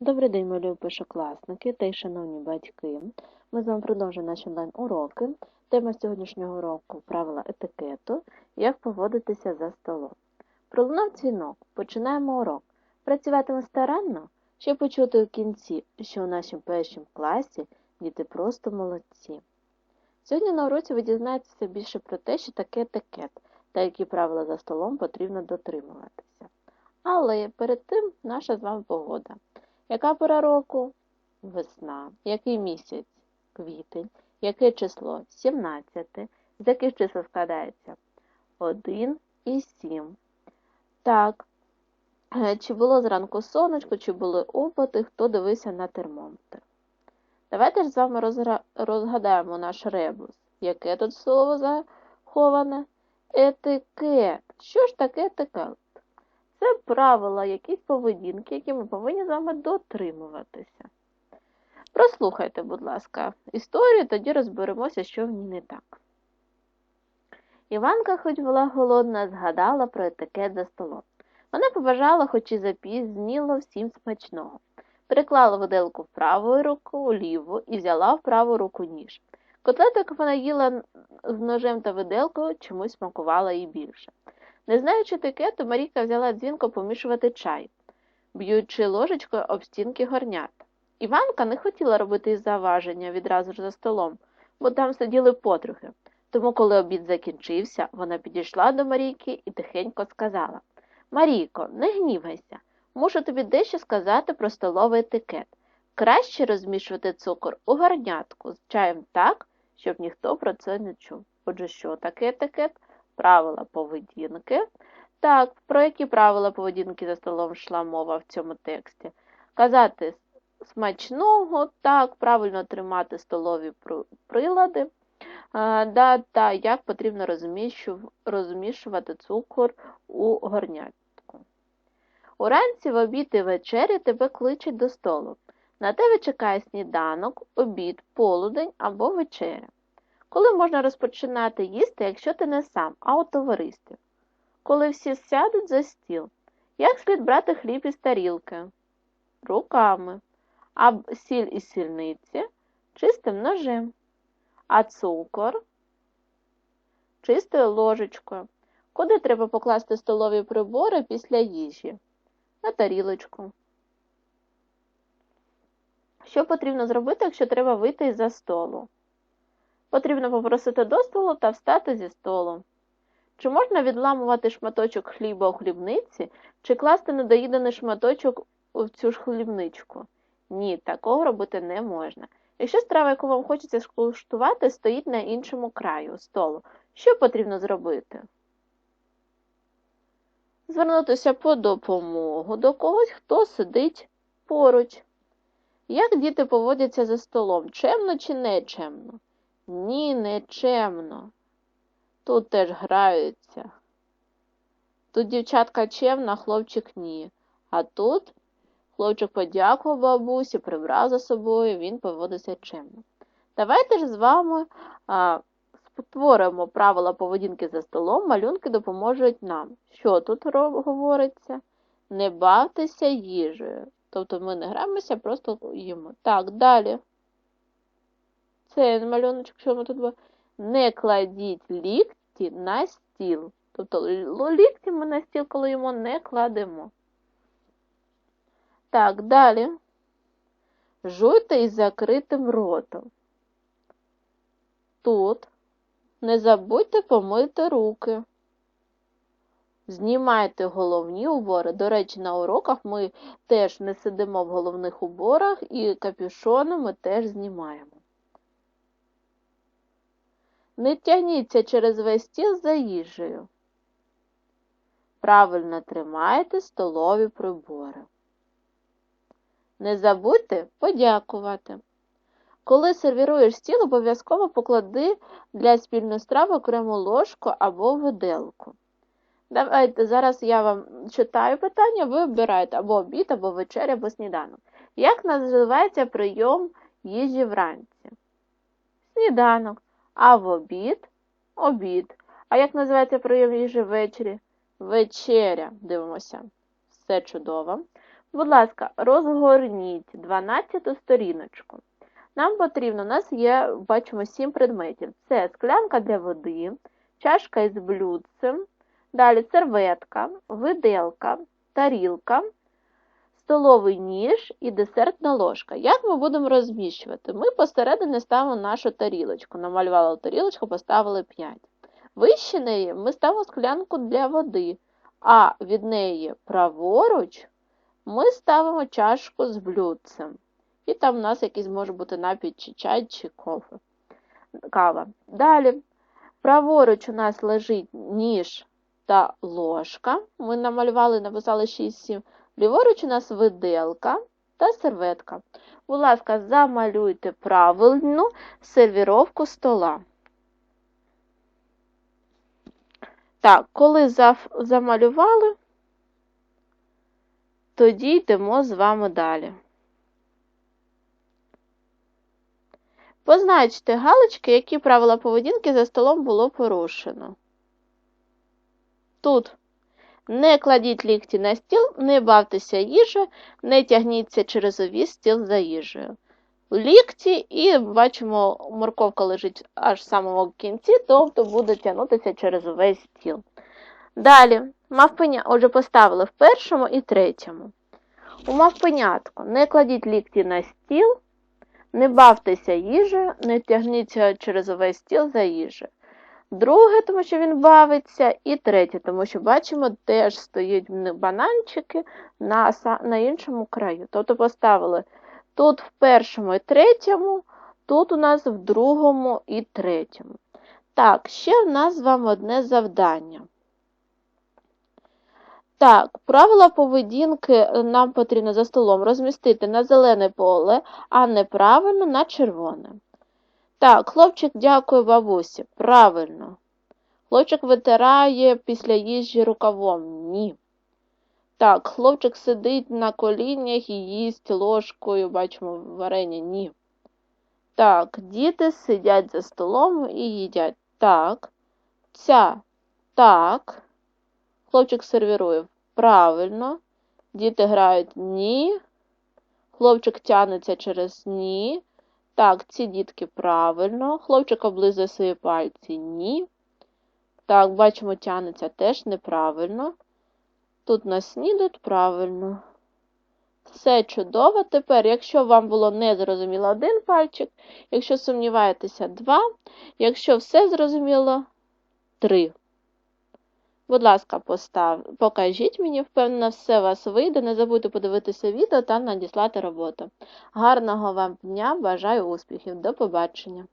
Добрий день, мої першокласники та й шановні батьки. Ми з вами продовжуємо наші онлайн-уроки. Тема сьогоднішнього уроку – правила етикету, як поводитися за столом. Пролунав дзвінок. Починаємо урок. Працюватиме старанно, щоб почути у кінці, що у нашому першому класі діти просто молодці. Сьогодні на уроці ви дізнаєтеся більше про те, що таке етикет та які правила за столом потрібно дотримуватися. Але перед тим наша з вами погода. Яка пора року? Весна. Який місяць? Квітень. Яке число? 17. З яких чисел складається? 1 і 7. Так. Е, чи було зранку сонечко, чи були опити, хто дивився на термометр? Давайте ж з вами розгра... розгадаємо наш ребус. Яке тут слово заховане? Етикет. Що ж таке етикет? Це правила, якісь поведінки, які ми повинні з вами дотримуватися. Прослухайте, будь ласка, історію, тоді розберемося, що в ній не так. Іванка, хоч була голодна, згадала про етикет за столом. Вона побажала, хоч і запізніло всім смачного. Переклала виделку в праву руку, у ліву і взяла в праву руку ніж. Котлеток вона їла з ножем та виделкою, чомусь смакувала їй більше. Не знаючи етикету, Марійка взяла дзвінко помішувати чай, б'ючи ложечкою об стінки горнят. Іванка не хотіла робити заваження відразу ж за столом, бо там сиділи потрохи. Тому, коли обід закінчився, вона підійшла до Марійки і тихенько сказала Марійко, не гнівайся, мушу тобі дещо сказати про столовий етикет. Краще розмішувати цукор у горнятку з чаєм так, щоб ніхто про це не чув. Отже, що таке етикет? Правила поведінки. Так, про які правила поведінки за столом йшла мова в цьому тексті? Казати смачного, так, правильно тримати столові прилади, да, та як потрібно розмішувати цукор у горнятку. Уранці в обід і вечері тебе кличуть до столу. На тебе чекає сніданок, обід, полудень або вечеря. Коли можна розпочинати їсти, якщо ти не сам, а у товаристві? Коли всі сядуть за стіл, як слід брати хліб із тарілки? Руками, а сіль із сільниці чистим ножем, а цукор чистою ложечкою. Куди треба покласти столові прибори після їжі? На тарілочку. Що потрібно зробити, якщо треба вийти із за столу? Потрібно попросити дозволу та встати зі столу. Чи можна відламувати шматочок хліба у хлібниці, чи класти недоїдений шматочок в цю ж хлібничку? Ні, такого робити не можна. Якщо страва, яку вам хочеться скуштувати, стоїть на іншому краю столу, що потрібно зробити? Звернутися по допомогу до когось, хто сидить поруч. Як діти поводяться за столом, чемно чи нечемно? Ні, не чемно. Тут теж граються. Тут дівчатка чемна, хлопчик ні. А тут хлопчик подякував бабусі, прибрав за собою, він поводиться чемно. Давайте ж з вами а, створимо правила поведінки за столом, малюнки допоможуть нам. Що тут говориться? Не бавтеся їжею. Тобто ми не граємося, просто їмо. Так, далі. Це малюночок, що ми тут було? Не кладіть лікті на стіл. Тобто лікті ми на стіл, коли йому не кладемо. Так, далі. Жуйте із закритим ротом. Тут не забудьте помити руки. Знімайте головні убори. До речі, на уроках ми теж не сидимо в головних уборах і капюшони ми теж знімаємо. Не тягніться через весь стіл за їжею. Правильно тримайте столові прибори. Не забудьте подякувати. Коли сервіруєш стіл, обов'язково поклади для спільної страви окрему ложку або виделку. Давайте зараз я вам читаю питання, ви обираєте або обід, або вечеря, або сніданок. Як називається прийом їжі вранці? Сніданок. А в обід обід. А як називається прийом їжі ввечері? Вечеря. Дивимося. Все чудово. Будь ласка, розгорніть 12 сторіночку. Нам потрібно, у нас є, бачимо, 7 предметів. Це склянка для води, чашка із блюдцем, далі серветка, виделка, тарілка, столовий ніж і десертна ложка. Як ми будемо розміщувати? Ми посередині ставимо нашу тарілочку. Намалювали тарілочку, поставили 5. Вище неї ми ставимо склянку для води, а від неї праворуч ми ставимо чашку з блюдцем. І там у нас якийсь може бути напій чи чай, чи кофе. Кава. Далі, праворуч у нас лежить ніж та ложка. Ми намалювали, написали 6-7. Ліворуч у нас виделка та серветка. Будь ласка, замалюйте правильну сервіровку стола. Так, коли замалювали, тоді йдемо з вами далі. Позначте галочки, які правила поведінки за столом було порушено. Тут не кладіть лікті на стіл, не бавтеся їжею, не тягніться через увіс стіл за їжею. Лікті, і бачимо, морковка лежить аж в самому кінці, тобто буде тягнутися через увесь стіл. Далі, мавпеня, отже, поставили в першому і третьому. У мавпенятку не кладіть лікті на стіл, не бавтеся їжею, не тягніться через увесь стіл за їжею. Друге, тому що він бавиться, і третє, тому що бачимо, теж стоять бананчики на на іншому краю. Тобто поставили тут в першому і третьому, тут у нас в другому і третьому. Так, ще в нас з вами одне завдання. Так, правила поведінки е, нам потрібно за столом розмістити на зелене поле, а неправильно на червоне. Так, хлопчик дякує бабусі. Правильно. Хлопчик витирає після їжі рукавом. Ні. Так, хлопчик сидить на коліннях і їсть ложкою, бачимо, варення. Ні. Так, діти сидять за столом і їдять. Так. Ця. Так. Хлопчик сервірує. Правильно. Діти грають ні. Хлопчик тянеться через ні. Так, ці дітки правильно. Хлопчик облизує свої пальці ні. Так, бачимо, тянеться теж неправильно. Тут нас снідуть правильно. Все чудово. Тепер, якщо вам було не зрозуміло один пальчик, якщо сумніваєтеся, два. Якщо все зрозуміло, три. Будь ласка, постав... покажіть мені, впевнено, все вас вийде. Не забудьте подивитися відео та надіслати роботу. Гарного вам дня, бажаю успіхів. До побачення!